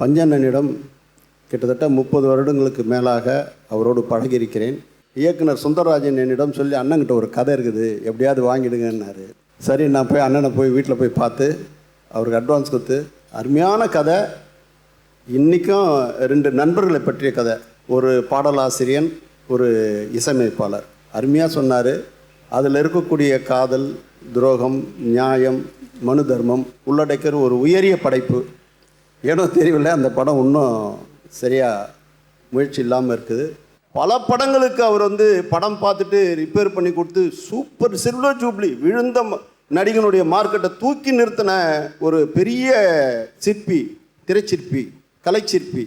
பஞ்சண்ணனிடம் கிட்டத்தட்ட முப்பது வருடங்களுக்கு மேலாக அவரோடு பழகியிருக்கிறேன். இயக்குனர் சுந்தரராஜன் என்னிடம் சொல்லி அண்ணன்கிட்ட ஒரு கதை இருக்குது எப்படியாவது வாங்கிடுங்கன்னாரு. சரி நான் போய் அண்ணனை போய் வீட்டில் போய் பார்த்து அவருக்கு அட்வான்ஸ் கொடுத்து அருமையான கதை. இன்றைக்கும் ரெண்டு நண்பர்களை பற்றிய கதை. ஒரு பாடலாசிரியன் ஒரு இசையமைப்பாளர். அருமையாக சொன்னார். அதில் இருக்கக்கூடிய காதல் துரோகம் நியாயம் மனு தர்மம் உள்ளடக்கிற ஒரு உயரிய படைப்பு ஏனோ தெரியவில்லை அந்த படம் இன்னும் சரியாக முயற்சி இல்லாமல் இருக்குது. பல படங்களுக்கு அவர் வந்து படம் பார்த்துட்டு ரிப்பேர் பண்ணி கொடுத்து சூப்பர் சில்வர் ஜூப்ளி விழுந்த நடிகனுடைய மார்க்கெட்டை தூக்கி நிறுத்தின ஒரு பெரிய சிற்பி திரைச்சிற்பி கலைச்சிற்பி.